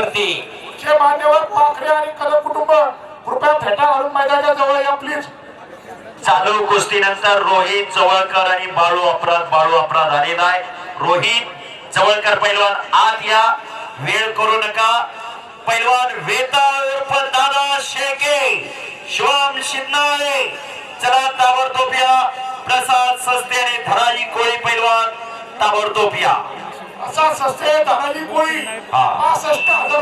वरती चे मान्यवर पाखरे आणि कदम कुटुंब कृपया फेटा घालून मैदानाच्या जवळ या प्लीज चालू कुस्तीनंतर रोहित जवळकर आणि बाळू अपराध बाळू अपराध आलेला आहे रोहित जवळकर पैलवान आत या. वेळ करू नका. पैलवान वेता उर्फ दादा शेके शिवम शिंदाळे. चला ताबडतोब या. प्रसाद सस्ते आणि धराजी कोळी पैलवान ताबडतोब या. असा सस्ते धनाजी कोळी हा. पासष्ट हजार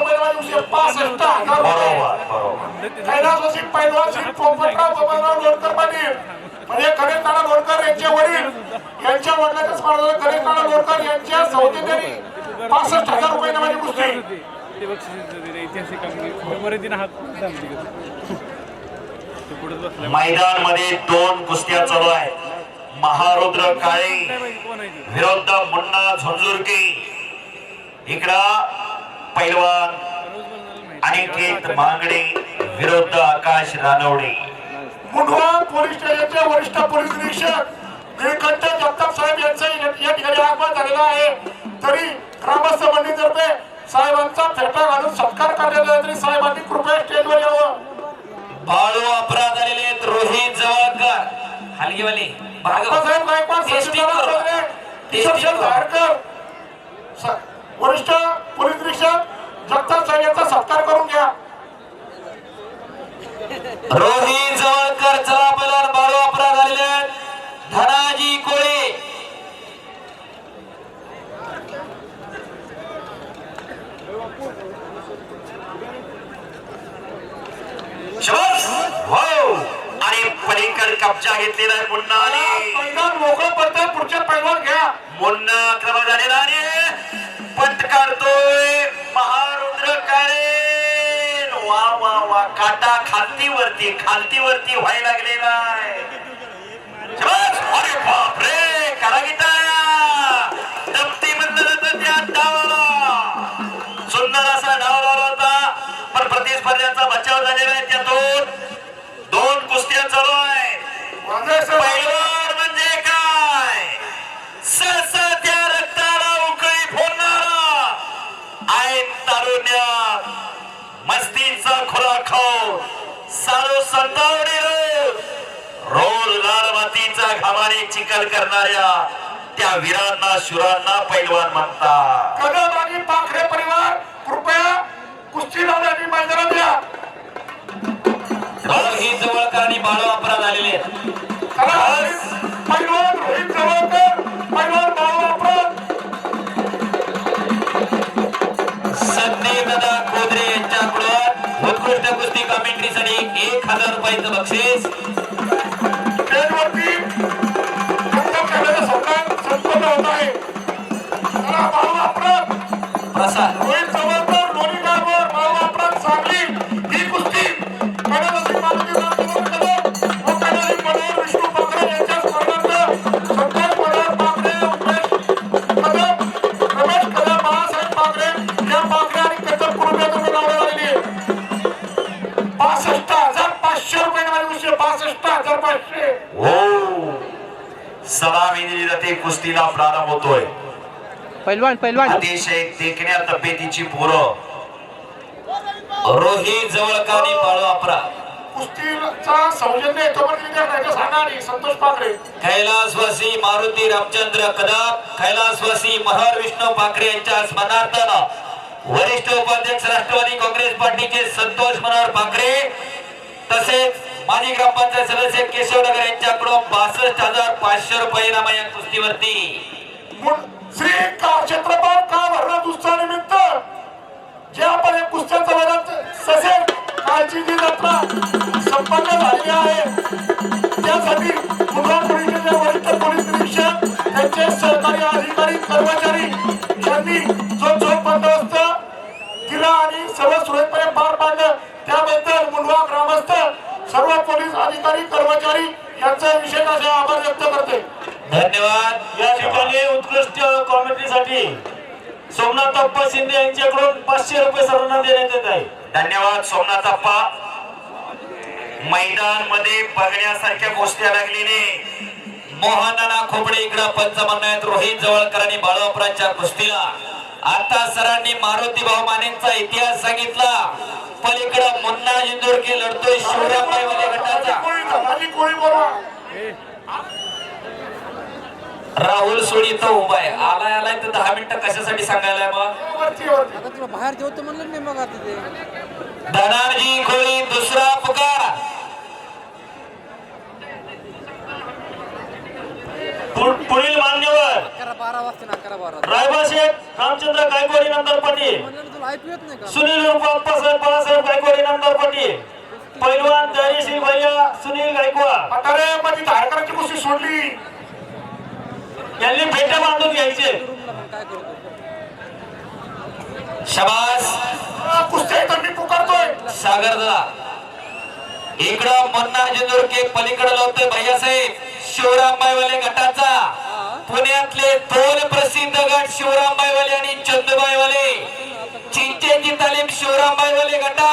पासष्ट हजार रुपये. बरोबर बरोबर. कैलासवासी पैलवान श्री पोपटराव बबनराव लोणकर पाटील. म्हणजे गणेश नाना लोणकर यांचे वडील. यांच्या वडिलांच्या गणेश नाना लोणकर पासष्ट हजार रुपये कुस्ती. मैदानमध्ये दोन कुस्त्या चालू आहेत. महारुद्र काळे? विरुद्ध मुन्ना झुंझुरके इकडं पैलवान. अनिकेत मांगडे विरुद्ध आकाश रानवडे मुंढवा पोलीस स्टेशनचे वरिष्ठ पोलीस निरीक्षक निळकंठ जगताप साहेब यांचं या ठिकाणी आगमन झालेलं आहे तरी ग्रामस्थ मंडळीतर्फे साहेबांचा फेटा घालून सत्कार करण्यात आला तरी साहेबांनी कृपया स्टेजवर यावं बाळू अपराध आलेले आहेत रोहित जवळकर हलगीवाले बाबासाहेब गायकवाड वरिष्ठ पोलीस निरीक्षक जगताप साहेब यांचा सत्कार करून घ्या. रोहित जवळकर चला पैलवान बाळू अपराध आहेत. धनाजी कोळे. शबाश! पलीकड कब्जा घेतलेला आहे मुन्ना आणि मोकळं पडतंय पुढचे पैलवान घ्या. मुन्ना क्रमांक झालेला आणि पट काढतोय महारुद्र काळे. वा वा वा काटा खालती वरती खालती वरती व्हायला लागलेला आहे. खोला खाओ सारो संतावणी रोज लाल मातीचा घामाने चिखल करणाऱ्या त्या वीरांना शुरांना पैलवान म्हणतात कमेंट्रीसाठी एक हजार रुपयाचं बक्षीस. जाते कुस्तीला प्रारंभ होतोय. पैलवान पैलवान. अतिशय देखण्या तब्येतीची पोरं. रोहित जवळकर आणि कुस्तीचा सौजन्य येतो सांगा संतोष पाखरे कैलासवासी मारुती रामचंद्र कदम कैलासवासी महर विष्णू पाखरे यांच्या स्मरणार्थानं वरिष्ठ उपाध्यक्ष राष्ट्रवादी काँग्रेस पार्टीचे संतोष मनोहर पाखरे तसेच माजी ग्रामपंचायत सदस्य केशवनगर यांच्याकडून बासष्ट हजार पाचशे रुपये नामा या कुस्तीवरती. श्री का छत्रपती का भरणा दुसऱ्या निमित्त जे आपण या कुस्त्यांचा वरात ससेल कालची जी जत्रा संपन्न झालेली आहे. त्यासाठी मुंबई पोलिसांचे वरिष्ठ पोलीस निरीक्षक त्यांचे सहकारी अधिकारी कर्मचारी यांनी जो जो बंदोबस्त दिला आणि सर्व सुरळीतपणे पार पाडलं. त्याबद्दल मुंडवा ग्रामस्थ सर्व पोलीस अधिकारी कर्मचारी यांचा विशेष असे आभार व्यक्त करते धन्यवाद. या ठिकाणी उत्कृष्ट कॉमेंट्रीसाठी सोमनाथ अप्पा शिंदे यांच्याकडून पाचशे रुपये सर्वांना देण्यात येत आहे. धन्यवाद सोमनाथ अप्पा. मैदानमध्ये बघण्यासारख्या गोष्टी लागलेले मोहनाना खोबडे इकडं पंच म्हणत रोहित जवळकर आणि बाळापराच्या कुस्तीला. आता सरांनी मारुती भाऊ मानेंचा इतिहास सांगितला. पलीकडं मुन्ना जिंदोरके लढतोय गटाचा. बोलवा राहुल सोडी इथं उभा आहे. आलाय आलाय तर दहा मिनिटं कशासाठी सांगायला मग? बाहेर जेवतो म्हणलं नाही मग आता ते. धनाजी खोळी दुसरा पुकार. बारा वाजता ना अकरा बारा. रायबा शेठ रामचंद्र गायकवाडी नंतर पाटील म्हणलं ना तुला ऐकू येत नाही का? सुनील उर्फ अप्पासाहेब बाळासाहेब गायकवाडी नंतर पाटील पैलवान धैर्यश्री भैया सुनील गायकवाड. धारकरांची कुस्ती सोडली. यांनी फेट्या बांधून घ्यायचे. काय करतो शबास. मी पुकारतोय. सागरदा इकडं मुन्ना जिंदोरके पलीकडे लावतोय भैयासाहेब. शिवरामबाईवाले गटाचा. पुण्यातले दोन प्रसिद्ध गट शिवरामबाईवाले आणि चंदूबाईवाले. चिंचेची तालीम शिवरामबाईवाले गटा